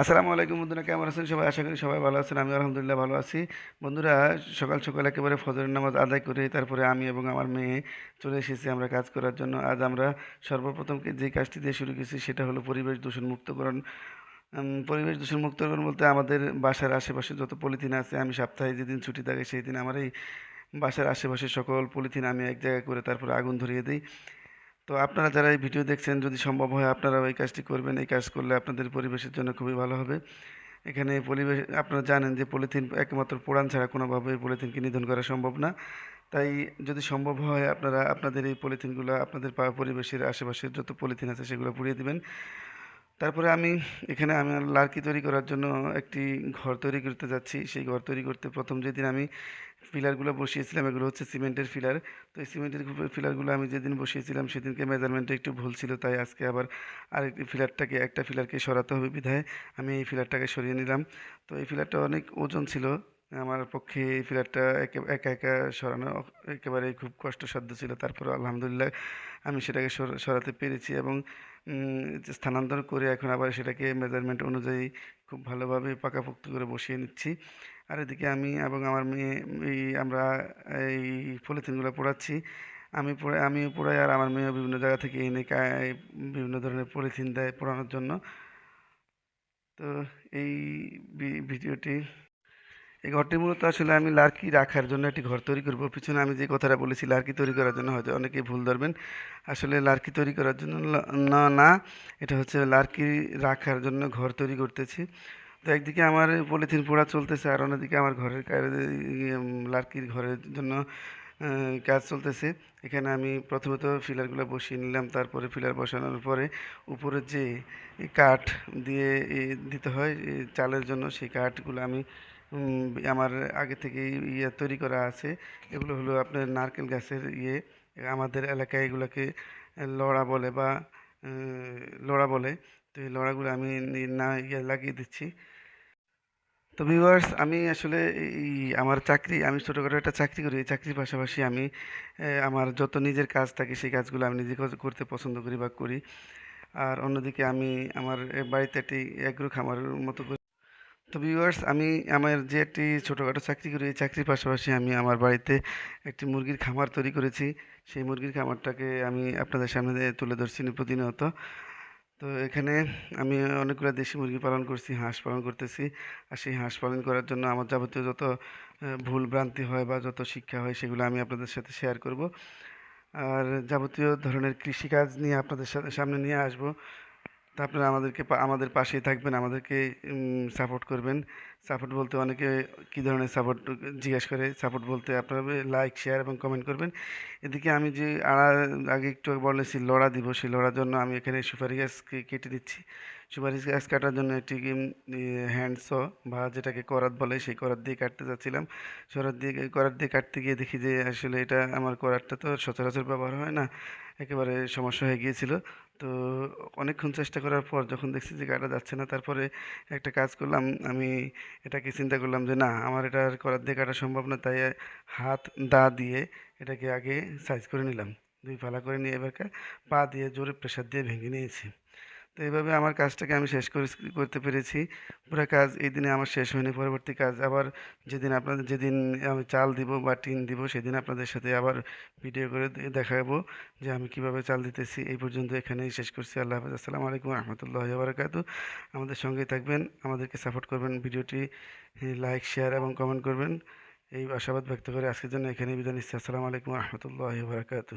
আসসালামু আলাইকুম বন্ধুরা, কেমন আছেন? সবাই আশা করি সবাই ভালো আছেন আমি আলহামদুলিল্লাহ ভালো আছি। বন্ধুরা, সকাল সকাল একেবারে ফজরের নামাজ আদায় করে তারপরে আমি এবং আমার মেয়ে চলে এসেছি আমরা কাজ করার জন্য। আজ আমরা সর্বপ্রথম যে কাজটি দিয়ে শুরু করেছি সেটা হলো পরিবেশ দূষণ মুক্তকরণ। পরিবেশ দূষণ মুক্তকরণ বলতে আমাদের বাসার আশেপাশে যত পলিথিন আছে, আমি সপ্তাহে যেদিন ছুটি থাকে সেই দিন আমার এই বাসার আশেপাশে সকল পলিথিন আমি এক জায়গায় করে তারপরে আগুন ধরিয়ে দিই। তো আপনারা যারা এই ভিডিও দেখছেন, যদি সম্ভব হয় আপনারাও এই কাজটি করবেন। এই কাজ করলে আপনাদের পরিবেশের জন্য খুবই ভালো হবে। এখানে পরিবেশ, আপনারা জানেন যে পলিথিন একমাত্র পোড়ান ছাড়া কোনোভাবে পলিথিনকে নিধন করা সম্ভব না। তাই যদি সম্ভব হয়, আপনারা আপনাদের এই পলিথিনগুলো আপনাদের পরিবেশের আশেপাশের যত পলিথিন আছে সেগুলো পুড়িয়ে দিবেন। তারপরে আমি এখানে আমি লার্কি তৈরি করার জন্য একটি ঘর তৈরি করতে যাচ্ছি। সেই ঘর তৈরি করতে প্রথম যেদিন আমি পিলারগুলো বসিয়েছিলাম, এগুলো হচ্ছে সিমেন্টের পিলার। তো এই সিমেন্টের পিলারগুলো আমি যেদিন বসিয়েছিলাম সেদিনকে মেজারমেন্টটা একটু ভুল ছিল, তাই আজকে আবার আরেকটি পিলারটাকে, একটা পিলারকে সরাতে হবে বিধায় আমি এই পিলারটাকে সরিয়ে নিলাম। তো এই পিলারটা অনেক ওজন ছিল, আমার পক্ষে এই পিলারটা একে- একা সরানো একেবারে খুব কষ্টসাধ্য ছিল। তারপরে আলহামদুলিল্লাহ আমি সেটাকে সর- সরাতে পেরেছি এবং স্থানান্তর করে এখন আবার সেটাকে মেজারমেন্ট অনুযায়ী খুব ভালোভাবে পাকাপোক্ত করে বসিয়ে নিচ্ছি। আর এদিকে আমি এবং আমার মেয়ে, এই আমরা এই পলিথিনগুলো পোড়াচ্ছি। আমি পোড়াই আমি পোড়াই আর আমার মেয়েও বিভিন্ন জায়গা থেকে এনে বিভিন্ন ধরনের পলিথিন দেয় পোড়ানোর জন্য। তো এই ভিডিওটি এই ঘরটি মূলত আসলে আমি লার্কি রাখার জন্য একটি ঘর তৈরি করব। পিছনে আমি যে কথাটা বলেছি, লার্কি তৈরি করার জন্য হয়তো অনেকেই ভুল ধরবেন। আসলে লার্কি তৈরি করার জন্য না না, এটা হচ্ছে লার্কি রাখার জন্য ঘর তৈরি করতেছি। তো একদিকে আমার পলিথিন পোড়া চলতেছে, আর অন্যদিকে আমার ঘরের লার্কির ঘরের জন্য কাজ চলতেছে। এখানে আমি প্রথমত ফিলারগুলো বসিয়ে নিলাম, তারপরে ফিলার বসানোর পরে উপরে যে কাঠ দিয়ে দিতে হয় চালের জন্য সেই কাঠগুলো আমি আমার আগে থেকেই ইয়ে তৈরি করা আছে। এগুলো হলো আপনার নারকেল গাছের ইয়ে। আমাদের এলাকায় এগুলোকে লড়া বলে বা লড়া বলে। তো এই লড়াগুলো আমি না ইয়ে লাগিয়ে দিচ্ছি। তো ভিউয়ার্স আমি আসলে এই আমার চাকরি, আমি ছোটোখাটো একটা চাকরি করি। এই চাকরির পাশাপাশি আমি আমার যত নিজের কাজ থাকে সেই কাজগুলো আমি নিজে কর- করতে পছন্দ করি বা করি। আর অন্যদিকে আমি আমার বাড়িতে একটি এগ্রো খামারের মতো তো ভিউয়ার্স আমি আমার যে একটি ছোটোখাটো চাকরি করি, এই চাকরির পাশাপাশি আমি আমার বাড়িতে একটি মুরগির খামার তৈরি করেছি। সেই মুরগির খামারটাকে আমি আপনাদের সামনে তুলে ধরছি প্রতিনিয়ত। তো এখানে আমি অনেকগুলো দেশি মুরগি পালন করছি, হাঁস পালন করতেছি। আর সেই হাঁস পালন করার জন্য আমার যাবতীয় যত ভুল ভ্রান্তি হয় বা যত শিক্ষা হয়, সেগুলো আমি আপনাদের সাথে শেয়ার করব। আর যাবতীয় ধরনের কৃষিকাজ নিয়ে আপনাদের সাথে সামনে নিয়ে আসব। তা আপনারা আমাদেরকে আমাদের পাশেই থাকবেন আমাদেরকে সাপোর্ট করবেন। সাপোর্ট বলতে অনেকে কী ধরনের সাপোর্ট জিজ্ঞেস করে সাপোর্ট বলতে আপনারা লাইক শেয়ার এবং কমেন্ট করবেন। এদিকে আমি যে আড়া, আগে একটু বলেছি, লড়া দিব সেই লড়ার জন্য আমি এখানে সুপারি গাছকে কেটে দিচ্ছি। সুপারি গাছ কাটার জন্য একটি হ্যান্ডস বা যেটাকে করাত বলে, সেই করাত দিয়ে কাটতে যাচ্ছিলাম। করাত দিয়ে করাত দিয়ে কাটতে গিয়ে দেখি যে আসলে এটা আমার করাতটা তো সচরাচর ব্যবহার হয় না, একেবারে সমস্যা হয়ে গিয়েছিল। তো অনেকক্ষণ চেষ্টা করার পর যখন দেখছি যে কাটা যাচ্ছে না, তারপরে একটা কাজ করলাম, আমি এটাকে চিন্তা করলাম যে না, আমার এটা আর করার দিয়ে কাটা সম্ভব না, তাই হাত, দা দিয়ে এটাকে আগে সাইজ করে নিলাম। দুই ফালা করে নিয়ে এবারকে পা দিয়ে জোরে প্রেসার দিয়ে ভেঙে নিয়েছি। তো এইভাবে আমার কাজটাকে আমি শেষ করে করতে পেরেছি। পুরো কাজ এই দিনে আমার শেষ হয়নি, পরবর্তী কাজ আবার যেদিন আপনাদের, যেদিন আমি চাল দিব বা টিন দিব সেদিন আপনাদের সাথে আবার ভিডিও করে দেখাবো যে আমি কীভাবে চাল দিতেছি। এই পর্যন্ত এখানেই শেষ করছি। আল্লাহ হাফেজ। আসসালামু আলাইকুম রহমতুল্লাহ বারাকাতু আমাদের সঙ্গেই থাকবেন, আমাদেরকে সাপোর্ট করবেন, ভিডিওটি লাইক শেয়ার এবং কমেন্ট করবেন। এই আশাবাদ ব্যক্ত করে আজকের জন্য এখানেই বিদায় নিচ্ছি। আসসালামু আলাইকুম রহমতুল্লাহ বারাকাতু